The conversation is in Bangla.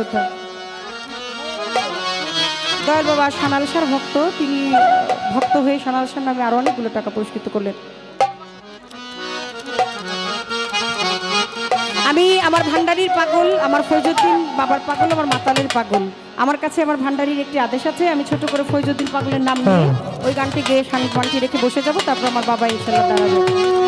শ্রদ্ধা দয়াল বাবা সানালসার ভক্ত তিনি ভক্ত হয়ে সানালসার নামে আরও অনেকগুলো টাকা পুরস্কৃত করলেন। আমি আমার ভান্ডারির পাগল আমার ফৈজুদ্দিন বাবার পাগল আমার মাতালের পাগল। আমার কাছে আমার ভান্ডারির একটি আদেশ আছে আমি ছোট করে ফৈজুদ্দিন পাগলের নাম নিয়ে হ্যাঁ। ওই গানটি গিয়ে সানি রেখে বসে যাব তারপর আমার বাবা ইনশাল্লাহ দাঁড়াবে।